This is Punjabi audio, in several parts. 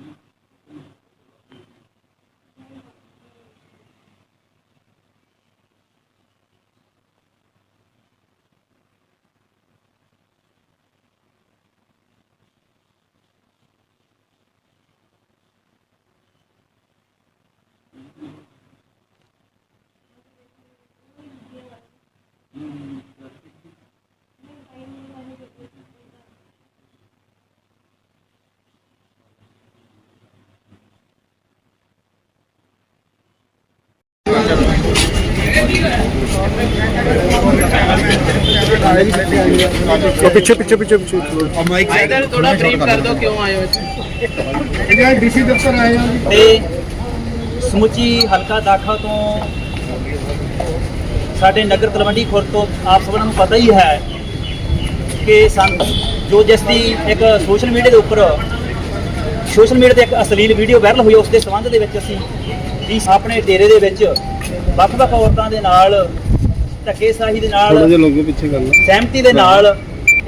Mm-hmm. ਉਹ ਪਿੱਛੇ ਪਿੱਛੇ ਪਿੱਛੇ ਪਿੱਛੇ। ਇਧਰ ਥੋੜਾ ਬਰੀਫ ਕਰ ਦਿਓ ਕਿਉਂ ਆਏ ਹੋ ਇੱਥੇ? ਇਹ ਡੀਸੀ ਦਫ਼ਤਰ ਆਏ ਆ। ਤੇ ਸਮੁੱਚੀ ਹਲਕਾ ਦਾਖਾ ਤੋਂ ਸਾਡੇ ਨਗਰ ਤਲਵੰਡੀ ਖੁਰਦ ਤੋਂ ਆਪ ਸਭਨਾਂ ਨੂੰ ਪਤਾ ਹੀ ਹੈ ਕਿ ਸਾਨੂੰ ਜੋ ਜਿਸ ਦੀ ਇੱਕ ਸੋਸ਼ਲ ਮੀਡੀਆ ਦੇ ਉੱਪਰ ਸੋਸ਼ਲ ਮੀਡੀਆ ਤੇ ਇੱਕ ਅਸਲੀਲ ਵੀਡੀਓ ਵਾਇਰਲ ਹੋਈ ਉਸ ਦੇ ਸੰਬੰਧ ਦੇ ਵਿੱਚ ਅਸੀਂ ਵੀ ਆਪਣੇ ਡੇਰੇ ਦੇ ਵਿੱਚ ਵੱਖ-ਵੱਖ ਔਰਤਾਂ ਦੇ ਨਾਲ ਧੱਕੇਸ਼ਾਹੀ ਦੇ ਨਾਲ ਲੋਗੋ ਪਿੱਛੇ ਕਰ ਲਓ। ਸਹਿਮਤੀ ਦੇ ਨਾਲ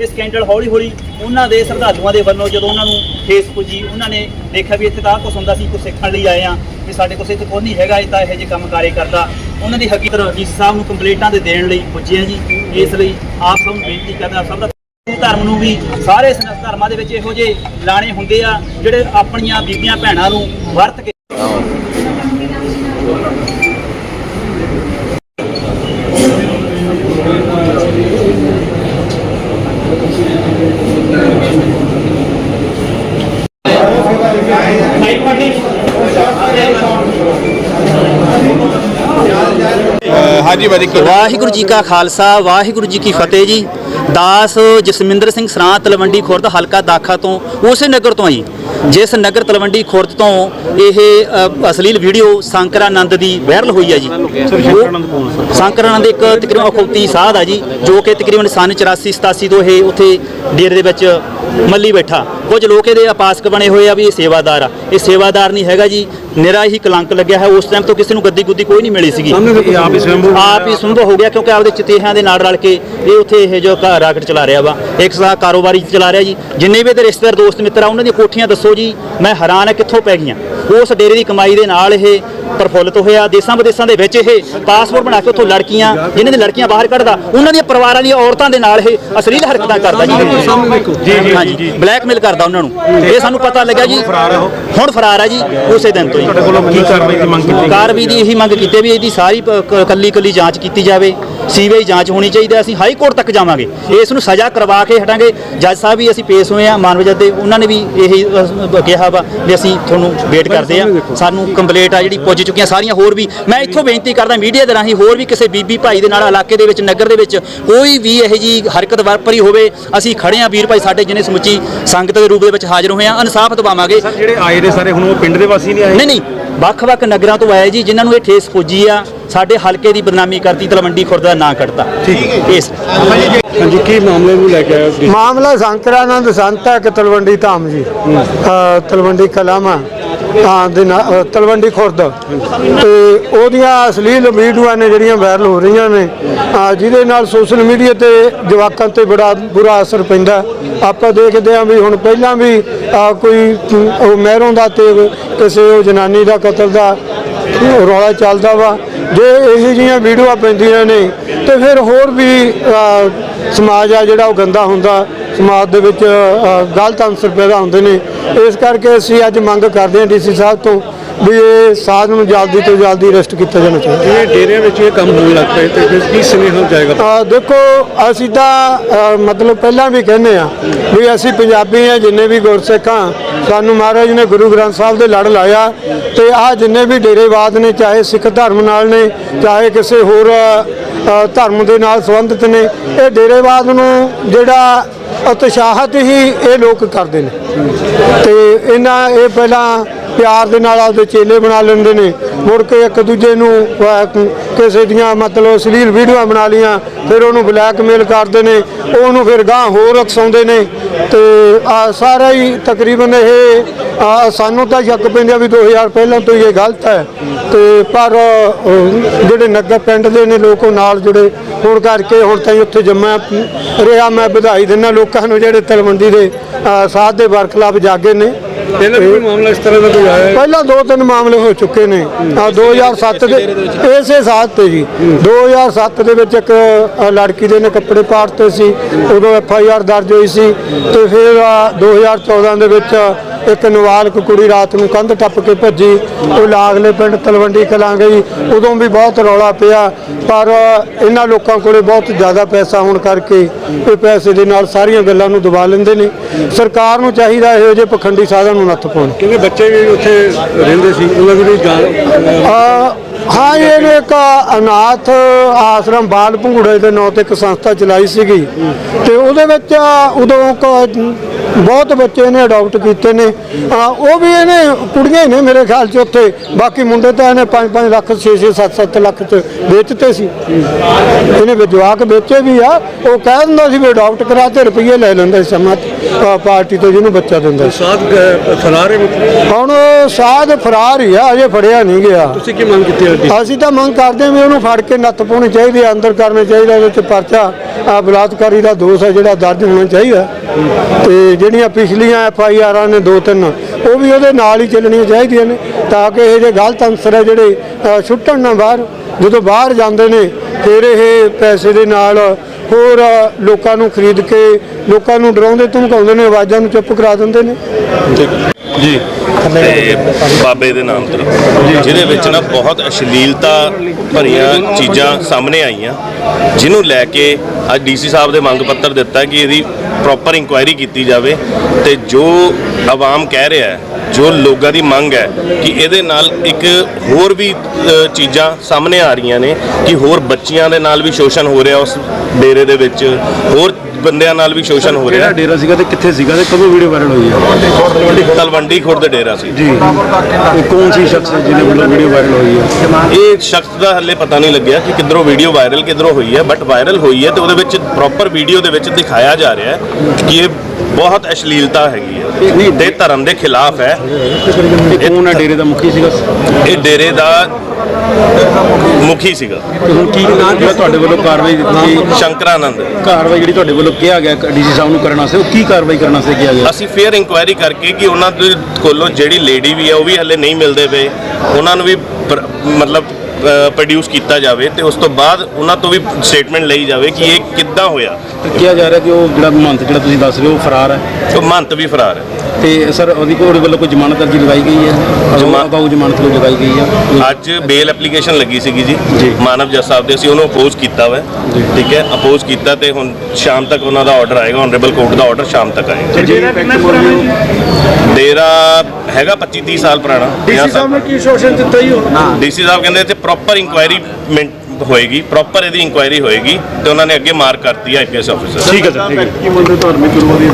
ਇਹ ਸਕੈਂਡਲ ਹੌਲੀ ਹੌਲੀ ਉਹਨਾਂ ਦੇ ਸ਼ਰਧਾਲੂਆਂ ਦੇ ਵੱਲੋਂ ਜਦੋਂ ਉਹਨਾਂ ਨੂੰ ਠੇਸ ਪੁੱਜੀ ਉਹਨਾਂ ਨੇ ਦੇਖਿਆ ਵੀ ਇੱਥੇ ਤਾਂ ਆਹ ਕੁਛ ਹੁੰਦਾ ਸੀ ਕੁਛ ਸਿੱਖਣ ਲਈ ਆਏ ਆ ਵੀ ਸਾਡੇ ਕੋਲ ਇੱਥੇ ਕੋਈ ਨਹੀਂ ਹੈਗਾ ਇਹ ਤਾਂ ਇਹੋ ਜਿਹੇ ਕੰਮ ਕਾਰੇ ਕਰਦਾ। ਉਹਨਾਂ ਦੀ ਹਕੀਕਤ ਡੀਸੀ ਸਾਹਿਬ ਨੂੰ ਕੰਪਲੇਂਟਾਂ ਦੇ ਦੇਣ ਲਈ ਪੁੱਜੇ ਆ ਜੀ। ਇਸ ਲਈ ਆਪ ਸਭ ਨੂੰ ਬੇਨਤੀ ਕਰਦਾ ਸਭ ਦਾ ਧਰਮ ਨੂੰ ਵੀ ਸਾਰੇ ਸ- ਧਰਮਾਂ ਦੇ ਵਿੱਚ ਇਹੋ ਜਿਹੇ ਲਾਣੇ ਹੁੰਦੇ ਆ ਜਿਹੜੇ ਆਪਣੀਆਂ ਬੀਬੀਆਂ ਭੈਣਾਂ ਨੂੰ ਵਰਤ ਕੇ ਹਾਂਜੀ ਭਾਜੀ ਵਾਹਿਗੁਰੂ ਜੀ ਕਾ ਖਾਲਸਾ, ਵਾਹਿਗੁਰੂ ਜੀ ਕੀ ਫਤਿਹ ਜੀ। ਦਾਸ ਜਸਮਿੰਦਰ ਸਿੰਘ ਸਰਾਂ ਤਲਵੰਡੀ ਖੁਰਦ ਹਲਕਾ ਦਾਖਾ ਤੋਂ ਉਸੇ ਨਗਰ ਤੋਂ ਆਈ। ਜਿਸ ਨਗਰ ਤਲਵੰਡੀ ਖੁਰਦ ਤੋਂ ਇਹ ਅਸਲੀਲ ਵੀਡੀਓ ਸ਼ੰਕਰਾਨੰਦ ਦੀ ਵਾਇਰਲ ਹੋਈ ਹੈ ਜੀ। ਸ਼ੰਕਰਾਨੰਦ ਇੱਕ ਤਕਰੀਬਨ ਅਖੌਤੀ ਸਾਧ ਆ ਜੀ ਜੋ ਕਿ ਤਕਰੀਬਨ ਸਨ 84 87 ਤੋਂ ਇਹ ਉੱਥੇ ਡੇਰੇ ਦੇ ਵਿੱਚ ਮੱਲੀ ਬੈਠਾ। ਕੁਝ ਲੋਕ ਇਹਦੇ ਆਪਾਸਕ ਬਣੇ ਹੋਏ ਆ ਵੀ ਇਹ ਸੇਵਾਦਾਰ ਆ। ਇਹ ਸੇਵਾਦਾਰ ਨਹੀਂ ਹੈਗਾ ਜੀ ਨਿਰਾ ਹੀ ਕਲੰਕ ਲੱਗਿਆ ਹੈ। ਉਸ ਟਾਈਮ ਤੋਂ ਕਿਸੇ ਨੂੰ ਗੱਦੀ ਗੁੱਦੀ ਕੋਈ ਨਹੀਂ ਮਿਲੀ ਸੀਗੀ। ਆਪ ਹੀ ਸਵੈੰਭੂ। ਆਪ ਹੀ ਸੰਭਵ ਹੋ ਗਿਆ ਕਿਉਂਕਿ ਆਪਦੇ ਚਤੇਹਾਂ ਦੇ ਨਾਲ ਰਲ ਕੇ ਇਹ ਉੱਥੇ ਇਹ ਜੋ ਰਾਕਟ ਚਲਾ ਰਿਹਾ ਵਾ। ਇੱਕ ਸਾ ਕਾਰੋਬਾਰੀ ਚਲਾ ਰਿਹਾ ਜੀ। ਜਿੰਨੇ ਵੀ ਇਹਦੇ ਰਿਸ਼ਤੇਦਾਰ ਦੋਸਤ ਮਿੱਤਰ ਆ ਉਹਨਾਂ ਦੀਆਂ ਕੋਠੀਆਂ ਦੱਸੋ ਜੀ ਮੈਂ ਹੈਰਾਨ ਆ ਕਿੱਥੋਂ ਪੈ ਗਈਆਂ। ਉਸ ਡੇਰੇ ਦੀ ਕਮਾਈ ਦੇ ਨਾਲ ਇਹ ਪ੍ਰਫੁੱਲਤ ਹੋਇਆ ਦੇਸਾਂ ਵਿਦੇਸਾਂ ਦੇ ਵਿੱਚ ਇਹ ਪਾਸਪੋਰਟ ਬਣਾ ਕੇ ਉੱਥੋਂ ਲੜਕੀਆਂ ਜਿਨ੍ਹਾਂ ਦੀ ਲੜਕੀਆਂ ਬਾਹਰ ਕੱਢਦਾ ਉਹਨਾਂ ਦੀਆਂ ਪਰਿਵਾਰਾਂ ਦੀਆਂ ਔਰਤਾਂ ਦੇ ਨਾਲ ਇਹ ਅਸਲੀਲ ਹਰਕਤਾਂ ਕਰਦਾ ਜੀ। ਹਾਂਜੀ ਬਲੈਕਮੇਲ ਕਰਦਾ ਉਹਨਾਂ ਨੂੰ। ਇਹ ਸਾਨੂੰ ਪਤਾ ਲੱਗਿਆ ਜੀ ਹੁਣ ਫਰਾਰ ਆ ਜੀ ਉਸੇ ਦਿਨ ਤੋਂ ਹੀ। ਕੀ ਕਾਰਵਾਈ ਦੀ ਮੰਗ ਕੀਤੀ ਕਾਰਵਾਈ ਦੀ ਇਹੀ ਮੰਗ ਕੀਤੀ ਹੈ ਵੀ ਇਹਦੀ ਸਾਰੀ ਕੱਲੀ ਕੱਲੀ ਜਾਂਚ ਕੀਤੀ ਜਾਵੇ। ਸੀਬੀਆਈ ਜਾਂਚ ਹੋਣੀ ਚਾਹੀਦੀ ਹੈ ਅਸੀਂ ਹਾਈ ਕੋਰਟ ਤੱਕ ਜਾਵਾਂਗੇ। ਇਸ ਨੂੰ ਸਜ਼ਾ ਕਰਵਾ ਕੇ ਹਟਾਂਗੇ। ਜੱਜ ਸਾਹਿਬ ਵੀ ਅਸੀਂ ਪੇਸ਼ ਹੋਏ ਆ ਮਾਨਵ ਦੇ ਉਹਨਾਂ ਨੇ ਵੀ ਇਹੀ ਕਿਹਾ ਵਾ ਵੀ ਅਸੀਂ ਤੁਹਾਨੂੰ ਵੇਟ ਕਰਦੇ ਆ। ਸਾਨੂੰ ਕੰਪਲੇਂਟ ਆ ਜਿਹੜੀ ਪੁੱਜ ਚੁੱਕੀਆਂ ਸਾਰੀਆਂ ਹੋਰ ਵੀ ਮੈਂ ਇੱਥੋਂ ਬੇਨਤੀ ਕਰਦਾ ਮੀਡੀਆ ਦੇ ਰਾਹੀਂ ਹੋਰ ਵੀ ਕਿਸੇ ਬੀਬੀ ਭਾਈ ਦੇ ਨਾਲ ਇਲਾਕੇ ਦੇ ਵਿੱਚ ਨਗਰ ਦੇ ਵਿੱਚ ਕੋਈ ਵੀ ਇਹੋ ਜੀ ਹਰਕਤ ਵਾਪਰੀ ਹੋਵੇ ਅਸੀਂ ਖੜੇ ਆ ਵੀਰ ਭਾਈ ਸਾਡੇ ਜਿਹਨੇ ਸਮੁੱਚੀ ਸੰਗਤ ਦੇ ਰੂਪ ਦੇ ਵਿੱਚ ਹਾਜ਼ਰ ਹੋਏ ਆ ਇਨਸਾਫ ਦਿਵਾਵਾਂਗੇ। ਜਿਹੜੇ ਆਏ ਨੇ ਸਾਰੇ ਹੁਣ ਉਹ ਪਿੰਡ ਦੇ ਵਾਸੀ ਨਹੀਂ ਆਏ? ਨਹੀਂ ਨਹੀਂ ਵੱਖ-ਵੱਖ ਨਗਰਾਂ ਤੋਂ ਆਏ ਜੀ ਜਿਨ੍ਹਾਂ ਨੂੰ ਇਹ ਠੇਸ ਪੁੱਜੀ ਆ ਸਾਡੇ ਹਲਕੇ ਦੀ ਬਦਨਾਮੀ ਕਰਤੀ ਤਲਵੰਡੀ ਖੁਰਦ ਦਾ ਨਾਂ ਕੱਢਤਾ ਠੀਕ ਇਸ ਹਾਂਜੀ ਕੀ ਮਾਮਲੇ ਨੂੰ ਲੈ ਕੇ ਆਏ ਹੋ? ਮਾਮਲਾ ਸ਼ੰਕਰਾਨੰਦ ਸੰਤ ਹੈ ਕਿ ਤਲਵੰਡੀ ਧਾਮ ਜੀ। ਤਲਵੰਡੀ ਕਲਾਮਾ ਹਾਂ, ਦੇ ਨਾਲ ਤਲਵੰਡੀ ਖੁਰਦ। ਤੇ ਉਹਦੀਆਂ ਅਸਲੀਲ ਵੀਡੀਓਆਂ ਨੇ ਜਿਹੜੀਆਂ ਵਾਇਰਲ ਹੋ ਰਹੀਆਂ ਨੇ ਜਿਹਦੇ ਨਾਲ ਸੋਸ਼ਲ ਮੀਡੀਆ ਤੇ ਜਵਾਕਾਂ ਤੇ ਬੜਾ ਬੁਰਾ ਅਸਰ ਪੈਂਦਾ। ਆਪਾਂ ਦੇਖਦੇ ਹਾਂ ਵੀ ਹੁਣ ਪਹਿਲਾਂ ਵੀ ਕੋਈ ਉਹ ਮਹਿਰੋਂ ਦਾ ਤੇ ਕਿਸੇ ਉਹ ਜਨਾਨੀ ਦਾ ਕਤਲ ਦਾ ਰੌਲਾ ਚੱਲਦਾ ਵਾ। ਜੇ ਇਹੋ ਜਿਹੀਆਂ ਵੀਡੀਓਆਂ ਪੈਂਦੀਆਂ ਨੇ, ਤੇ ਫਿਰ ਹੋਰ ਵੀ ਸਮਾਜ ਆ ਜਿਹੜਾ ਉਹ ਗੰਦਾ ਹੁੰਦਾ। ਸਮਾਜ ਦੇ ਵਿੱਚ ਗਲਤ ਅੰਸਰ ਪੈਦਾ ਹੁੰਦੇ ਨੇ। ਇਸ ਕਰਕੇ ਅਸੀਂ ਅੱਜ ਮੰਗ ਕਰਦੇ ਹਾਂ ਡੀਸੀ ਸਾਹਿਬ ਤੋਂ ਵੀ ਇਹ ਸਾਧ ਨੂੰ ਜਲਦੀ ਤੋਂ ਜਲਦੀ ਅਰੈਸਟ ਕੀਤਾ ਜਾਣਾ ਚਾਹੀਦਾ। ਜਿਵੇਂ ਡੇਰਿਆਂ ਵਿੱਚ ਇਹ ਕੰਮ ਹੋਣ ਲੱਗ ਪਏ ਤੇ ਫਿਰ ਕੀ ਸੁਨੇਹਾ ਜਾਏਗਾ? ਦੇਖੋ ਅਸੀਂ ਤਾਂ ਮਤਲਬ ਪਹਿਲਾਂ ਵੀ ਕਹਿੰਦੇ ਆ ਵੀ ਅਸੀਂ ਪੰਜਾਬੀ ਆ ਜਿੰਨੇ ਵੀ ਗੁਰਸਿੱਖ ਆ ਸਾਨੂੰ ਮਹਾਰਾਜ ਨੇ ਗੁਰੂ ਗ੍ਰੰਥ ਸਾਹਿਬ ਦੇ ਲੜ ਲਾਇਆ ਤੇ ਆ ਜਿੰਨੇ ਵੀ ਡੇਰੇਵਾਦ ਨੇ ਚਾਹੇ ਸਿੱਖ ਧਰਮ ਨਾਲ ਨੇ ਚਾਹੇ ਕਿਸੇ ਹੋਰ ਧਰਮ ਦੇ ਨਾਲ ਸੰਬੰਧਿਤ ਨੇ ਇਹ ਡੇਰੇਵਾਦ ਨੂੰ ਜਿਹੜਾ ਉਤਸ਼ਾਹਤ ਹੀ ਇਹ ਲੋਕ ਕਰਦੇ ਨੇ। ਤੇ ਇਹਨਾਂ ਇਹ ਪਹਿਲਾਂ ਪਿਆਰ ਦੇ ਨਾਲ ਆਪਦੇ ਚੇਲੇ ਬਣਾ ਲੈਂਦੇ ਨੇ। ਮੁੜ ਕੇ ਇੱਕ ਦੂਜੇ ਨੂੰ ਕਿਸੇ ਦੀਆਂ ਮਤਲਬ ਅਸ਼ਲੀਲ ਵੀਡੀਓਆਂ ਬਣਾ ਲੀਆਂ ਫਿਰ ਉਹਨੂੰ ਬਲੈਕਮੇਲ ਕਰਦੇ ਨੇ ਉਹਨੂੰ ਫਿਰ ਗਾਂ ਹੋਰ ਉਕਸਾਉਂਦੇ ਨੇ। ਤੇ ਆ ਸਾਰਾ ਹੀ ਤਕਰੀਬਨ ਇਹ ਸਾਨੂੰ ਤਾਂ ਸ਼ੱਕ ਪੈਂਦਾ ਵੀ 2000 ਪਹਿਲਾਂ ਤੋਂ ਹੀ ਇਹ ਗਲਤ ਹੈ। ਤੇ ਪਰ ਜਿਹੜੇ ਨਗਰ ਪਿੰਡ ਦੇ ਨੇ ਲੋਕ ਉਹ ਨਾਲ ਜੁੜੇ। ਹੋਣ ਕਰਕੇ ਹੁਣ ਤਾਂ ਉੱਥੇ ਜੰਮਿਆ ਰਿਹਾ ਮੈਂ ਵਧਾਈ ਦਿੰਦਾ ਲੋਕਾਂ ਨੂੰ ਜਿਹੜੇ ਤਲਵੰਡੀ ਦੇ ਅਹ, ਸਾਧ ਦੇ ਵਰਕਲਾਪ ਜਾਗੇ ਨੇ। ਪਹਿਲਾਂ ਵੀ ਕੋਈ ਮਾਮਲਾ ਇਸ ਤਰ੍ਹਾਂ ਦਾ ਕੋਈ ਆਇਆ ਹੈ? ਪਹਿਲਾਂ ਦੋ ਤਿੰਨ ਮਾਮਲੇ ਹੋ ਚੁੱਕੇ ਨੇ। ਆ 2007 ਦੇ ਇਸੇ ਸਾਲ ਤੇ ਜੀ। 2007 ਦੇ ਵਿੱਚ ਇੱਕ ਅ, ਲੜਕੀ ਦੇ ਨੇ ਕੱਪੜੇ ਪਾੜਤੇ ਸੀ। ਉਦੋਂ ਐਫ ਆਈ ਆਰ ਦਰਜ ਹੋਈ ਸੀ। ਤੇ ਫਿਰ ਆ, 2014 ਦੇ ਵਿੱਚ ਇੱਕ ਨਵਾਲਕ ਕੁੜੀ ਰਾਤ ਨੂੰ ਕੰਧ ਟੱਪ ਕੇ ਭੱਜੀ ਉਹ ਲਾਗਲੇ ਪਿੰਡ ਤਲਵੰਡੀ ਕਲਾਂ ਗਈ। ਉਦੋਂ ਵੀ ਬਹੁਤ ਰੌਲਾ ਪਿਆ ਪਰ ਇਹਨਾਂ ਲੋਕਾਂ ਕੋਲੇ ਬਹੁਤ ਜ਼ਿਆਦਾ ਪੈਸਾ ਹੋਣ ਕਰਕੇ ਇਹ ਪੈਸੇ ਦੇ ਨਾਲ ਸਾਰੀਆਂ ਗੱਲਾਂ ਨੂੰ ਦਬਾ ਲੈਂਦੇ ਨੇ। ਸਰਕਾਰ ਨੂੰ ਚਾਹੀਦਾ ਇਹੋ ਜਿਹੇ ਪਖੰਡੀ ਸਾਧਨ ਨੂੰ ਨੱਥ ਪਾਉਣ। ਕਿਉਂਕਿ ਬੱਚੇ ਵੀ ਉੱਥੇ ਰਹਿੰਦੇ ਸੀ ਉਹਨਾਂ ਦੀ ਵੀ ਜਾਨ ਆ ਹਾਂ ਇਹਨੇ ਇੱਕ ਅਨਾਥ ਆਸ਼ਰਮ ਬਾਲ ਭੰਗੂੜੇ ਦੇ ਨਾਂ ਤੇ ਇੱਕ ਸੰਸਥਾ ਚਲਾਈ ਸੀਗੀ। ਤੇ ਉਹਦੇ ਵਿੱਚ ਉਦੋਂ ਕ- ਬਹੁਤ ਬੱਚੇ ਨੇ ਅਡਾਪਟ ਕੀਤੇ ਨੇ। ਆ, ਉਹ ਵੀ ਇਹਨੇ ਕੁੜੀਆਂ ਹੀ ਨੇ ਮੇਰੇ ਖਿਆਲ 'ਚ ਉੱਥੇ। ਬਾਕੀ ਮੁੰਡੇ ਤਾਂ ਇਹਨੇ 5-5 ਲੱਖ 6-6 7-7 ਲੱਖ 'ਚ ਵੇਚਤੇ ਸੀ। ਇਹਨੇ ਵੀ ਜਵਾਕ ਵੇਚੇ ਵੀ ਆ। ਉਹ ਕਹਿ ਦਿੰਦਾ ਸੀ ਵੀ ਅਡਾਪਟ ਕਰਾ ਤੇ ਰੁਪਈਏ ਲੈ ਲੈਂਦਾ ਸੀ ਸਮਾਂ ਅ, ਪਾਰਟੀ ਤੋਂ ਜਿਹਨੂੰ ਬੱਚਾ ਦਿੰਦਾ ਸੀ। ਸਾਥ ਫਰਾਰ ਹੈ ਹੁਣ ਸਾਧ ਫਰਾਰ ਹੀ ਆ ਅਜੇ ਫੜਿਆ ਨਹੀਂ ਗਿਆ। ਤੁਸੀਂ ਕੀ ਮੰਗ ਕੀਤੀ ਹੈ ਅਸੀਂ ਤਾਂ ਮੰਗ ਕਰਦੇ ਹਾਂ ਵੀ ਉਹਨੂੰ ਫੜ ਕੇ ਨੱਥ ਪਾਉਣੀ ਚਾਹੀਦੀ ਹੈ ਅੰਦਰ ਕਰਨੇ ਚਾਹੀਦਾ ਉਹਦੇ ਚ ਪਰਚਾ ਆ ਬਲਾਤਕਾਰੀ ਦਾ ਦੋਸ਼ ਹੈ ਜਿਹੜਾ ਦਰਜ ਹੋਣਾ ਚਾਹੀਦਾ। ਤੇ ਜਿਹੜੀਆਂ ਪਿਛਲੀਆਂ ਐਫ ਆਈ ਆਰਾਂ ਨੇ ਦੋ ਤਿੰਨ ਉਹ ਵੀ ਉਹਦੇ ਨਾਲ ਹੀ ਚੱਲਣੀਆਂ ਚਾਹੀਦੀਆਂ ਨੇ ਤਾਂ ਕਿ ਇਹ ਜੇ ਗਲਤ ਅੰਸਰ ਹੈ ਜਿਹੜੇ ਅ, ਛੁੱਟਣ ਨਾ ਬਾਹਰ ਜਦੋਂ ਬਾਹਰ ਜਾਂਦੇ ਨੇ ਫਿਰ ਇਹ ਪੈਸੇ ਦੇ ਨਾਲ ਹੋਰ ਅ, ਲੋਕਾਂ ਨੂੰ ਖਰੀਦ ਕੇ ਲੋਕਾਂ ਨੂੰ ਡਰਾਉਂਦੇ ਧਮਕਾਉਂਦੇ ਨੇ ਆਵਾਜ਼ਾਂ ਨੂੰ ਚੁੱਪ ਕਰਾ ਦਿੰਦੇ ਨੇ। ਜੀ। ਤੇ ਬਾਬੇ ਦੇ ਨਾਮ ਤੇ। ਜਿਹਦੇ ਵਿੱਚ ਨਾ ਬਹੁਤ ਅਸ਼ਲੀਲਤਾ ਭਰੀਆਂ ਚੀਜ਼ਾਂ ਸਾਹਮਣੇ ਆਈਆਂ। ਜਿਹਨੂੰ ਲੈ ਕੇ ਅੱਜ ਡੀਸੀ ਸਾਹਿਬ ਦੇ ਮੰਗ ਪੱਤਰ ਦਿੱਤਾ ਕਿ ਇਹਦੀ ਪ੍ਰੋਪਰ ਇਨਕੁਆਇਰੀ ਕੀਤੀ ਜਾਵੇ ਤੇ ਜੋ ਆਵਾਮ ਕਹਿ ਰਿਹਾ ਹੈ ਜੋ ਲੋਕਾਂ ਦੀ ਮੰਗ ਹੈ ਕਿ ਇਹਦੇ ਨਾਲ ਇੱਕ ਹੋਰ ਵੀ ਚੀਜ਼ਾਂ ਸਾਹਮਣੇ ਆ ਰਹੀਆਂ ਨੇ ਕਿ ਹੋਰ ਬੱਚੀਆਂ ਦੇ ਨਾਲ ਵੀ ਸ਼ੋਸ਼ਣ ਹੋ ਰਿਹਾ ਉਸ ਡੇਰੇ ਦੇ ਵਿੱਚ ਹੋਰ ਬੰਦਿਆਂ ਨਾਲ ਵੀ ਸ਼ੋਸ਼ਣ ਹੋ ਰਿਹਾ। ਡੇਰਾ ਸੀਗਾ ਤੇ ਕਿੱਥੇ ਸੀਗਾ ਤੇ ਕਦੋਂ ਵੀਡੀਓ ਵਾਇਰਲ ਹੋਈ ਹੈ? ਤਲਵੰਡੀ ਖੁਰਦ ਡੇਰਾ ਸੀ। ਜੀ। ਇਹ ਕੌਣ ਸੀ ਸ਼ਖਸ ਜਿਹਨੇ ਵੱਲੋਂ ਵੀਡੀਓ ਵਾਇਰਲ ਹੋਈ ਹੈ? ਇਹ ਸ਼ਖਸ ਦਾ ਹੱਲੇ ਪਤਾ ਨਹੀਂ ਲੱਗਿਆ ਕਿ ਕਿੱਧਰੋਂ ਵੀਡੀਓ ਵਾਇਰਲ ਕਿੱਧਰੋਂ ਹੋਈ ਹੈ ਬਟ ਵਾਇਰਲ ਹੋਈ ਹੈ ਤੇ ਉਹਦੇ ਵਿੱਚ ਪ੍ਰੋਪਰ ਵੀਡੀਓ ਦੇ ਵਿੱਚ ਦਿਖਾਇਆ ਜਾ ਰਿਹਾ ਹੈ ਕਿ ਇਹ ਬਹੁਤ ਅਸ਼ਲੀਲਤਾ ਹੈਗੀ ਹੈ। ਤੇ ਧਰਮ ਦੇ ਖਿਲਾਫ ਹੈ। ਇਹ ਕੌਣ ਹੈ ਡੇਰੇ ਦਾ ਮੁਖੀ ਸੀਗਾ? ਇਹ ਡੇਰੇ ਦਾ ਮੁਖੀ ਸੀਗਾ। ਤੇ ਹੁਣ ਕੀ ਜਿਹੜਾ ਤੁਹਾਡੇ ਵੱਲੋਂ ਕਾਰਵਾਈ ਦਿੱਤੀ ਸ਼ੰਕਰਾਨੰਦ। ਕਾਰਵਾਈ ਜਿਹੜੀ ਤੁਹਾਡੇ ਵੱਲੋਂ ਕਿਹਾ ਗਿਆ ਡੀਸੀ ਸਾਹਿਬ ਨੂੰ ਕਰਨ ਵਾਸਤੇ ਉਹ ਕੀ ਕਾਰਵਾਈ ਕਰਨ ਵਾਸਤੇ ਕਿਹਾ ਗਿਆ? ਅਸੀਂ ਫੇਅਰ ਇਨਕੁਆਇਰੀ ਕਰਕੇ ਕਿ ਉਹਨਾਂ ਦੇ ਕੋਲੋਂ ਜਿਹੜੀ ਲੇਡੀ ਵੀ ਹੈ ਉਹ ਵੀ ਹੱਲੇ ਨਹੀਂ ਮਿਲਦੇ ਪਏ। ਉਹਨਾਂ ਨੂੰ ਵੀ ਮਤਲਬ ਪ੍ਰੋਡਿਊਸ ਕੀਤਾ ਜਾਵੇ ਤੇ ਉਸ ਤੋਂ ਬਾਅਦ ਉਹਨਾਂ ਤੋਂ ਵੀ ਸਟੇਟਮੈਂਟ ਲਈ ਜਾਵੇ ਕਿ ਇਹ ਕਿੱਦਾਂ ਹੋਇਆ। ਕਿਹਾ ਜਾ ਰਿਹਾ ਕਿ ਉਹ ਜਿਹੜਾ ਮੰਤ ਜਿਹੜਾ ਤੁਸੀਂ ਦੱਸ ਰਹੇ ਹੋ ਉਹ ਫਰਾਰ ਹੈ? ਉਹ ਮੰਤ ਵੀ ਫਰਾਰ ਹੈ। ਤੇ ਸਰ ਉਹਦੀ ਕੋਲ ਵੱਲੋਂ ਕੋਈ ਜ਼ਮਾਨਤ ਅਰਜੀ ਲਗਾਈ ਗਈ ਹੈ? ਜ਼ਮਾ- ਅਗਾਊ ਜ਼ਮਾਨਤ ਕੋਈ ਲਗਾਈ ਗਈ ਹੈ? ਅੱਜ ਬੇਲ ਐਪਲੀਕੇਸ਼ਨ ਲੱਗੀ ਸੀਗੀ ਜੀ। ਜੀ। ਮਾਨਵ ਜੱਜ ਸਾਹਿਬ ਦੇ ਅਸੀਂ ਉਹਨੂੰ ਅਪੋਜ਼ ਕੀਤਾ ਵਾ। ਠੀਕ ਹੈ? ਅਪੋਜ਼ ਕੀਤਾ ਤੇ ਹੁਣ ਸ਼ਾਮ ਤੱਕ ਉਹਨਾਂ ਦਾ ਆਰਡਰ ਆਏਗਾ ਆਨਰੇਬਲ ਕੋਰਟ ਦਾ ਆਰਡਰ ਸ਼ਾਮ ਤੱਕ ਆਏਗਾ। ਡੇਰਾ ਹੈਗਾ 25 30 ਸਾਲ ਪੁਰਾਣਾ ਡੀਸੀ ਸਾਹਿਬ ਨੇ ਕੀ ਸ਼ੋਸ਼ਣ ਦਿੱਤਾ ਹੀ ਡੀਸੀ ਸਾਹਿਬ ਕਹਿੰਦੇ ਇੱਥੇ ਪ੍ਰੋਪਰ ਇਨਕੁਆਇਰੀ ਹੋਏਗੀ ਪ੍ਰੋਪਰ ਇਹਦੀ ਇਨਕੁਆਇਰੀ ਹੋਏਗੀ ਤੇ ਉਹਨਾਂ ਨੇ ਅੱਗੇ ਮਾਰਕ ਕਰਤੀ ਆਈਪੀਐਸ ਆਫੀਸਰ ਠੀਕ ਹੈ ਸਰ ਠੀਕ ਹੈ। ਕੀ ਮੰਨਦੇ ਧਾਰਮਿਕ ਗੁਰੂਆਂ ਦੀ?